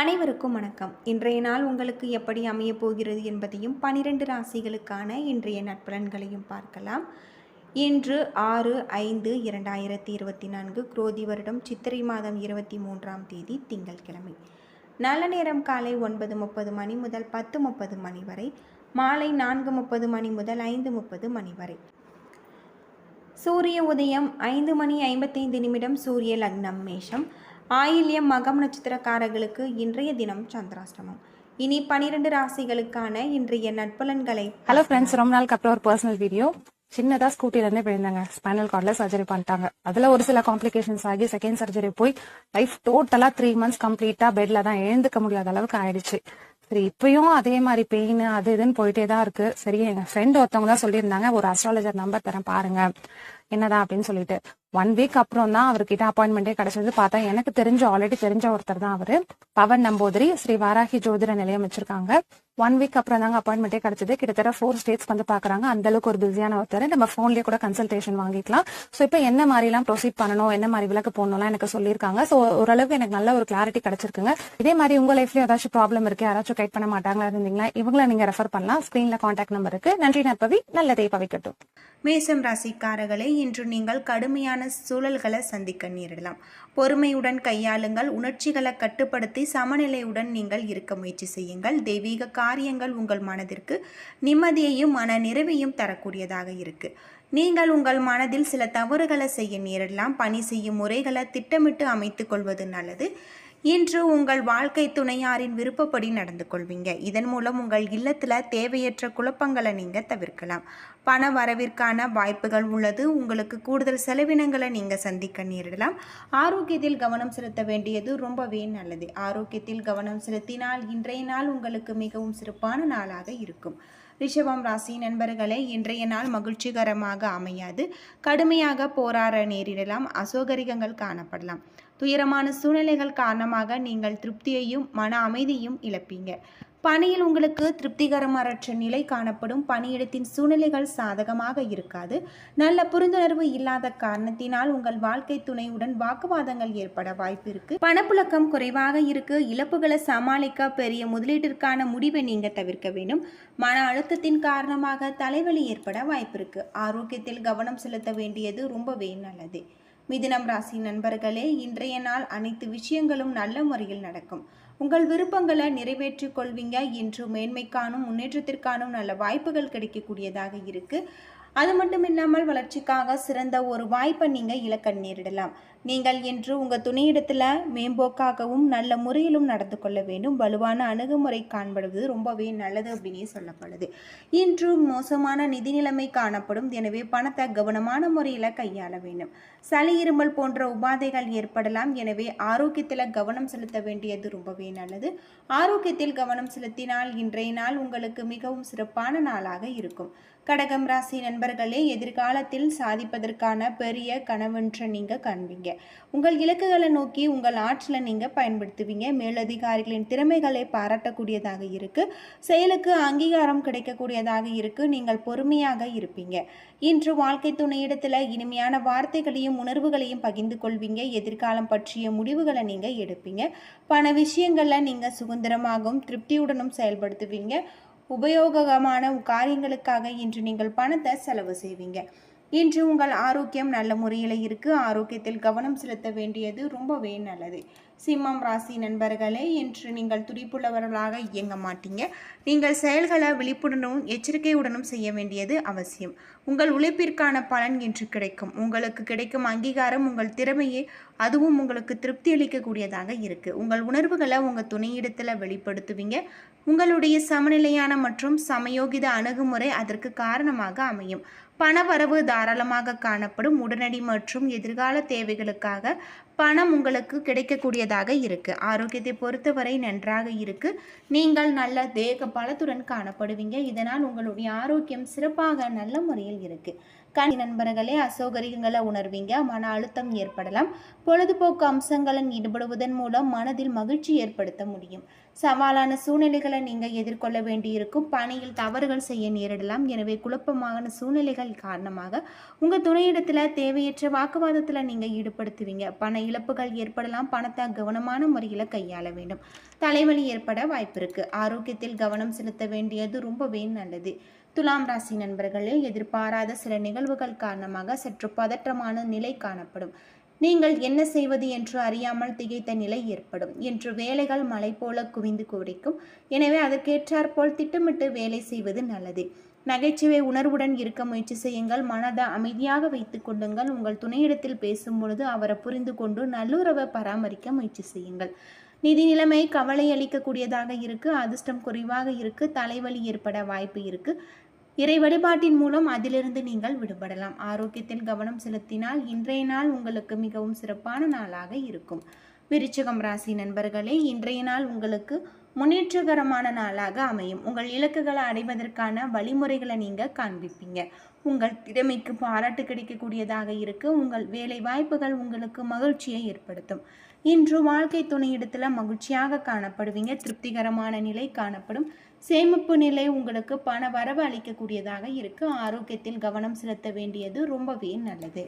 அனைவருக்கும் வணக்கம். இன்றைய நாள் உங்களுக்கு எப்படி அமையப் போகிறது என்பதையும் பனிரெண்டு ராசிகளுக்கான இன்றைய நட்பலன்களையும் பார்க்கலாம். இன்று ஆறு ஐந்து இரண்டாயிரத்தி இருபத்தி நான்கு குரோதி வருடம் சித்திரை மாதம் இருபத்தி மூன்றாம் தேதி திங்கட்கிழமை நல்ல நேரம் காலை ஒன்பது முப்பது மணி முதல் பத்து முப்பது மணி வரை மாலை நான்கு முப்பது மணி முதல் ஐந்து முப்பது மணி வரை. சூரிய உதயம் ஐந்து மணி ஐம்பத்தைந்து நிமிடம் சூரிய லக்னம் மேஷம். ஆயில்யம் மகம் நட்சத்திரக்காரர்களுக்கு இன்றைய தினம் சந்திராஷ்டமம். இனி பனிரெண்டு ராசிகளுக்கான இன்றைய நட்பலன்களை ஹலோ ஃப்ரெண்ட்ஸ் ரொம்ப நாளுக்கு அப்புறம் ஒரு பர்சனல் வீடியோ சின்னதா ஸ்கூட்டில இருந்தே போயிருந்தாங்க. ஸ்பைனல் கார்ட்ல சர்ஜரி பண்ணிட்டாங்க. அதுல ஒரு சில காம்ப்ளிகேஷன்ஸ் ஆகி செகண்ட் சர்ஜரி போய் லைஃப் டோட்டலா த்ரீ மந்த்ஸ் கம்ப்ளீட்டா பெட்ல தான் எழுந்துக்க முடியாத அளவுக்கு ஆயிடுச்சு. சரி இப்பயும் அதே மாதிரி பெயின் அது இதுன்னு போயிட்டே தான் இருக்கு. சரி எங்க ஃப்ரெண்ட் ஒருத்தவங்க தான் சொல்லியிருந்தாங்க. ஒரு அஸ்ட்ராலஜர் நம்பர் தரேன் பாருங்க. என்னதான் அப்படின்னு சொல்லிட்டு. ஒன் வீக் அப்புறம் தான் அவர்கிட்ட அப்பாயின்மெண்டே கிடைச்சது. பார்த்தா எனக்கு தெரிஞ்ச ஆல்ரெடி தெரிஞ்ச ஒருத்தர் தான் அவரு. பவன் நம்பூதிரி ஸ்ரீ வாராகி ஜோதிட நிலையம் வச்சிருக்காங்க. ஒன் வீக் அப்புறம் தாங்க அப்பாயின்மெண்டே கிடைச்சது. கிட்டத்தட்ட ஃபோர் ஸ்டேட்ஸ் வந்து பாக்குறாங்க. அந்த அளவுக்கு ஒரு பிஸியான ஒருத்தர். நம்ம போன்லயே கூட கன்சல்டேஷன் வாங்கிக்கலாம். ஸோ இப்போ என்ன மாதிரி எல்லாம் ப்ரொசீட் பண்ணணும்? என்ன மாதிரி விளக்கு போடணும்லாம் எனக்கு சொல்லியிருக்காங்க. ஸோ ஓரளவுக்கு எனக்கு நல்ல ஒரு கிளாரிட்டி கிடைச்சிருக்குங்க. இதே மாதிரி உங்க லைஃப்ல ஏதாச்சும் ப்ராப்ளம் இருக்கு யாராச்சும் கைட் பண்ண மாட்டாங்களா இருந்தீங்களா? இவங்களை நீங்க ரெஃபர் பண்ணலாம். ஸ்கிரீன்ல கான்டாக்ட் நம்பர் இருக்கு. நன்றி நற்பவி. நல்லதே பவிக்கட்டும். மேசம் ராசிக்காரர்களை இன்று நீங்கள் கடுமையான சூழல்களை சந்திக்க நேரிடலாம். பொறுமையுடன் கையாளுங்கள் உணர்ச்சிகளை கட்டுப்படுத்தி சமநிலையுடன் நீங்கள் இருக்க முயற்சி செய்யுங்கள். தெய்வீக காரியங்கள் உங்கள் மனதிற்கு நிம்மதியையும் மன நிறைவையும் தரக்கூடியதாக இருக்கு. நீங்கள் உங்கள் மனதில் சில தவறுகளை செய்ய நேரிடலாம். பணி செய்யும் முறைகளை திட்டமிட்டு அமைத்துக் கொள்வது நல்லது. இன்று உங்கள் வாழ்க்கை துணையாரின் விருப்பப்படி நடந்து கொள்வீங்க இதன் மூலம் உங்கள் இல்லத்தில் தேவையற்ற குழப்பங்களை நீங்கள் தவிர்க்கலாம். பண வரவிற்கான வாய்ப்புகள் உள்ளது. உங்களுக்கு கூடுதல் செலவினங்களை நீங்கள் சந்திக்க நேரிடலாம். ஆரோக்கியத்தில் கவனம் செலுத்த வேண்டியது ரொம்பவே நல்லது. ஆரோக்கியத்தில் கவனம் செலுத்தினால் இன்றைய நாள் உங்களுக்கு மிகவும் சிறப்பான நாளாக இருக்கும். ரிஷபம் ராசி நண்பர்களே இன்றைய நாள் மகிழ்ச்சிகரமாக அமையாது. கடுமையாக போராட நேரிடலாம். அசௌகரியங்கள் காணப்படலாம். துயரமான சூழ்நிலைகள் காரணமாக நீங்கள் திருப்தியையும் மன அமைதியும் இழப்பீங்க. பணியில் உங்களுக்கு திருப்திகரமற்ற நிலை காணப்படும். பணியிடத்தின் சூழ்நிலைகள் சாதகமாக இருக்காது. நல்ல புரிந்துணர்வு இல்லாத காரணத்தினால் உங்கள் வாழ்க்கை துணையுடன் வாக்குவாதங்கள் ஏற்பட வாய்ப்பு இருக்கு. பணப்புழக்கம் குறைவாக இருக்கு. இழப்புகளை சமாளிக்க பெரிய முதலீட்டிற்கான முடிவை நீங்க தவிர்க்க வேண்டும். மன அழுத்தத்தின் காரணமாக தலைவலி ஏற்பட வாய்ப்பு இருக்கு. ஆரோக்கியத்தில் கவனம் செலுத்த வேண்டியது ரொம்பவே நல்லது. மிதுனம் ராசி நண்பர்களே இன்றைய நாள் அனைத்து விஷயங்களும் நல்ல முறையில் நடக்கும். உங்கள் விருப்பங்களை நிறைவேற்றிக் கொள்வீங்க. இன்று மேன்மைக்கானும் முன்னேற்றத்திற்கானும் நல்ல வாய்ப்புகள் கிடைக்கக்கூடியதாக இருக்குது அது மட்டும் இல்லாமல் வளர்ச்சிக்காக சிறந்த ஒரு வாய்ப்பை நீங்கள் இழக்க நேரிடலாம். நீங்கள் என்று உங்கள் துணையிடத்தில் மேம்போக்காகவும் நல்ல முறையிலும் நடந்து கொள்ள வேண்டும். வலுவான அணுகுமுறை காண்படுவது ரொம்பவே நல்லது அப்படின்னே சொல்லப்படுது. இன்று மோசமான நிதி நிலைமை காணப்படும். எனவே பணத்தை கவனமான முறையில் கையாள வேண்டும். சளி இருமல் போன்ற உபாதைகள் ஏற்படலாம். எனவே ஆரோக்கியத்தில் கவனம் செலுத்த வேண்டியது ரொம்பவே நல்லது. ஆரோக்கியத்தில் கவனம் செலுத்தினால் இன்றைய நாள் உங்களுக்கு மிகவும் சிறப்பான நாளாக இருக்கும். கடகம் ராசி நண்பர்களே எதிர்காலத்தில் சாதிப்பதற்கான பெரிய கனவென்ற நீங்கள் காண்பீங்க. உங்கள் இலக்குகளை நோக்கி உங்கள் ஆற்றலை நீங்கள் பயன்படுத்துவீங்க. மேலதிகாரிகளின் திறமைகளை பாராட்டக்கூடியதாக இருக்குது செயலுக்கு அங்கீகாரம் கிடைக்கக்கூடியதாக இருக்குது நீங்கள் பொறுமையாக இருப்பீங்க. இன்று வாழ்க்கை துணையிடத்தில் இனிமையான வார்த்தைகளையும் உணர்வுகளையும் பகிர்ந்து கொள்வீங்க. எதிர்காலம் பற்றிய முடிவுகளை நீங்கள் எடுப்பீங்க. பண விஷயங்களில் நீங்கள் சுதந்திரமாகவும் திருப்தியுடனும் செயல்படுத்துவீங்க. உபயோகமான காரியங்களுக்காக இன்று நீங்கள் பணத்தை செலவு செய்வீங்க. இன்று உங்கள் ஆரோக்கியம் நல்ல முறையில் இருக்குது ஆரோக்கியத்தில் கவனம் செலுத்த வேண்டியது ரொம்பவே நல்லது. சிம்மம் ராசி நண்பர்களே இன்று நீங்கள் துடிப்புள்ளவர்களாக இயங்க மாட்டீங்க. நீங்கள் செயல்களை விழிப்புடனும் எச்சரிக்கையுடனும் செய்ய வேண்டியது அவசியம். உங்கள் உழைப்பிற்கான பலன் இன்று கிடைக்கும். உங்களுக்கு கிடைக்கும் அங்கீகாரம் உங்கள் திறமையை அதுவும் உங்களுக்கு திருப்தி அளிக்கக்கூடியதாக இருக்குது உங்கள் உணர்வுகளை உங்கள் துணையிடத்தில் வெளிப்படுத்துவீங்க. உங்களுடைய சமநிலையான மற்றும் சமயோகித அணுகுமுறை அதற்கு காரணமாக அமையும். பணவரவு தாராளமாக காணப்படும் உடனடி மற்றும் எதிர்கால தேவைகளுக்காக பணம் உங்களுக்கு கிடைக்கக்கூடியதாக இருக்குது ஆரோக்கியத்தை பொறுத்தவரை நன்றாக இருக்குது நீங்கள் நல்ல தேக பலத்துடன் காணப்படுவீங்க. இதனால் உங்களுடைய ஆரோக்கியம் சிறப்பாக நல்ல முறையில் இருக்குது கண் நண்பர்களே அசௌகரியங்களை உணர்வீங்க. மன அழுத்தம் ஏற்படலாம். பொழுதுபோக்கு அம்சங்களில் ஈடுபடுவதன் மூலம் மனதில் மகிழ்ச்சி ஏற்படுத்த முடியும். சவாலான சூழ்நிலைகளை நீங்கள் எதிர்கொள்ள வேண்டியிருக்கும். பணியில் தவறுகள் செய்ய நேரிடலாம். எனவே குழப்பமான சூழ்நிலைகள் காரணமாக உங்கள் துணையிடத்தில் தேவையற்ற வாக்குவாதத்தில் நீங்கள் ஈடுபடுத்துவீங்க. பண இழப்புகள் ஏற்படலாம். பணத்தை கவனமான முறையில் கையாள வேண்டும். தலைவலி ஏற்பட வாய்ப்பிருக்கு ஆரோக்கியத்தில் கவனம் செலுத்த வேண்டியது ரொம்பவே நல்லது. துலாம் ராசி நண்பர்களே எதிர்பாராத சில நிகழ்வுகள் காரணமாக சற்று பதற்றமான நிலை காணப்படும். நீங்கள் என்ன செய்வது என்று அறியாமல் திகைத்த நிலை ஏற்படும். என்று வேலைகள் மலை போல குவிந்து குடிக்கும் எனவே அதற்கேற்றாற்போல் திட்டமிட்டு வேலை செய்வது நல்லது. நகைச்சுவை உணர்வுடன் இருக்க முயற்சி செய்யுங்கள். மனதை அமைதியாக வைத்து கொள்ளுங்கள். உங்கள் துணையிடத்தில் பேசும் பொழுது அவரை புரிந்து கொண்டு நல்லுறவை பராமரிக்க முயற்சி செய்யுங்கள். நிதி நிலைமை கவலை அளிக்கக்கூடியதாக இருக்கு. அதிர்ஷ்டம் குறைவாக இருக்கு. தலைவலி ஏற்பட வாய்ப்பு இருக்கு. இறை வழிபாட்டின் மூலம் அதிலிருந்து நீங்கள் விடுபடலாம். ஆரோக்கியத்தில் கவனம் செலுத்தினால் இன்றைய நாள் உங்களுக்கு மிகவும் சிறப்பான நாளாக இருக்கும். விருச்சகம் ராசி நண்பர்களே இன்றைய நாள் உங்களுக்கு முன்னேற்றகரமான நாளாக அமையும். உங்கள் இலக்குகளை அடைவதற்கான வழிமுறைகளை நீங்கள் காண்பிப்பீங்க. உங்கள் திறமைக்கு பாராட்டு கிடைக்கக்கூடியதாக இருக்கு. உங்கள் வேலை வாய்ப்புகள் உங்களுக்கு மகிழ்ச்சியை ஏற்படுத்தும். இன்று வாழ்க்கை துணையிடத்தில் மகிழ்ச்சியாக காணப்படுவீங்க. திருப்திகரமான நிலை காணப்படும். சேமிப்பு நிலை உங்களுக்கு பண வரவு அளிக்கக்கூடியதாக இருக்கு. ஆரோக்கியத்தில் கவனம் செலுத்த வேண்டியது ரொம்பவே நல்லது.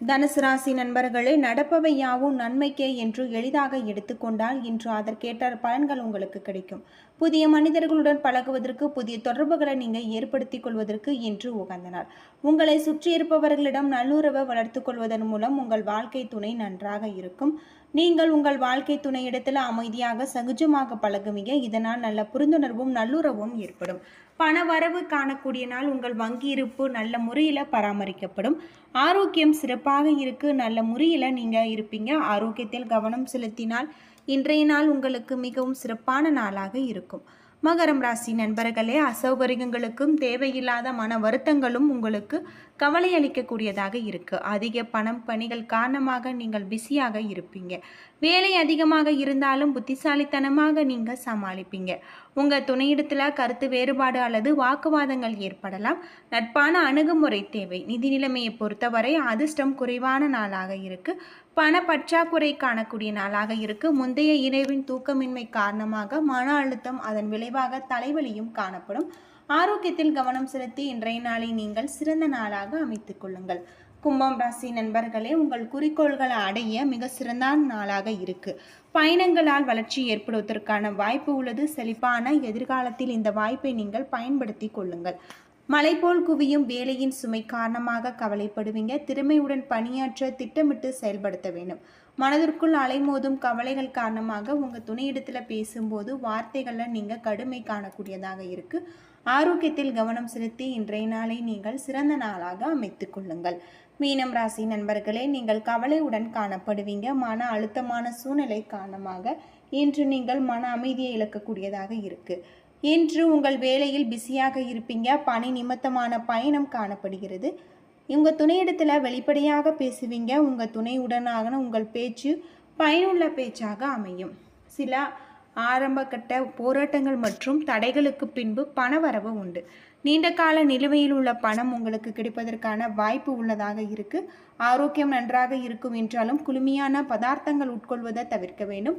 தனுசு ராசி நண்பர்களே நடப்பவை யாவும் நன்மைக்கே என்று எளிதாக எடுத்துக்கொண்டால் இன்று அதற்கேற்ற பலன்கள் உங்களுக்கு கிடைக்கும். புதிய மனிதர்களுடன் பழகுவதற்கு புதிய தொடர்புகளை நீங்கள் ஏற்படுத்திக் கொள்வதற்கு இன்று உகந்த நாள் உங்களை சுற்றி இருப்பவர்களிடம் நல்லுறவை வளர்த்துக் கொள்வதன் மூலம் உங்கள் வாழ்க்கை துணை நன்றாக இருக்கும். நீங்கள் உங்கள் வாழ்க்கை துணையிடத்தில் அமைதியாக சகஜமாக பழகுவீங்க. இதனால் நல்ல புரிந்துணர்வும் நல்லுறவும் ஏற்படும். பண வரவு காணக்கூடிய நாள் உங்கள் வங்கி இருப்பு நல்ல முறையில் பராமரிக்கப்படும். ஆரோக்கியம் சிறப்பாக இருக்கு. நல்ல முறையில் நீங்கள் இருப்பீங்க. ஆரோக்கியத்தில் கவனம் செலுத்தினால் இன்றைய நாள் உங்களுக்கு மிகவும் சிறப்பான நாளாக இருக்கும். மகரம் ராசி நண்பர்களே அசௌகரியங்களுக்கும் தேவையில்லாத மன வருத்தங்களும் உங்களுக்கு கவலை அளிக்கக்கூடியதாக இருக்கு. அதிக பணம் பணிகள் காரணமாக நீங்கள் பிஸியாக இருப்பீங்க. வேலை அதிகமாக இருந்தாலும் புத்திசாலித்தனமாக நீங்கள் சமாளிப்பீங்க. உங்கள் துணையிடத்தில் கருத்து வேறுபாடு அல்லது வாக்குவாதங்கள் ஏற்படலாம். நட்பான அணுகுமுறை தேவை. நிதி நிலைமையை பொறுத்தவரை அதிர்ஷ்டம் குறைவான நாளாக இருக்குது பண பற்றாக்குறை காணக்கூடிய நாளாக இருக்கு. முந்தைய இணைவின் தூக்கமின்மை காரணமாக மன அழுத்தம் அதன் விளைவாக தலைவலியும் காணப்படும். ஆரோக்கியத்தில் கவனம் செலுத்தி இன்றைய நாளை நீங்கள் சிறந்த நாளாக அமைத்துக் கொள்ளுங்கள். கும்பம் ராசி நண்பர்களே உங்கள் குறிக்கோள்களை அடைய மிக சிறந்த நாளாக இருக்கு. பயணங்களால் வளர்ச்சி ஏற்படுவதற்கான வாய்ப்பு உள்ளது. செழிப்பான எதிர்காலத்தில் இந்த வாய்ப்பை நீங்கள் பயன்படுத்தி கொள்ளுங்கள். மலை போல் குவியும் வேலையின் சுமை காரணமாக கவலைப்படுவீங்க. திறமையுடன் பணியாற்ற திட்டமிட்டு செயல்படுத்த வேண்டும். மனதிற்குள் அலைமோதும் கவலைகள் காரணமாக உங்கள் துணையிடத்தில் பேசும்போது வார்த்தைகளில் நீங்கள் கடுமை காணக்கூடியதாக இருக்குது ஆரோக்கியத்தில் கவனம் செலுத்தி இன்றைய நாளை நீங்கள் சிறந்த நாளாக அமைத்து கொள்ளுங்கள். மீனம் ராசி நண்பர்களே நீங்கள் கவலையுடன் காணப்படுவீங்க. மன அழுத்தமான சூழ்நிலை காரணமாக இன்று நீங்கள் மன அமைதியை இழக்கக்கூடியதாக இருக்குது இன்று உங்கள் வேலையில் பிஸியாக இருப்பீங்க. பணி நிமித்தமான பயணம் காணப்படுகிறது. உங்கள் துணையிடத்தில் வெளிப்படையாக பேசுவீங்க. உங்கள் துணையுடனான உங்கள் பேச்சு பயனுள்ள பேச்சாக அமையும். சில ஆரம்பகட்ட போராட்டங்கள் மற்றும் தடைகளுக்கு பின்பு பணவரவு உண்டு. நீண்ட கால நிலுவையில் உள்ள பணம் உங்களுக்கு கிடைப்பதற்கான வாய்ப்பு உள்ளதாக இருக்கு. ஆரோக்கியம் நன்றாக இருக்கும் என்றாலும் குளுமையான பதார்த்தங்கள் உட்கொள்வதை தவிர்க்க வேண்டும்.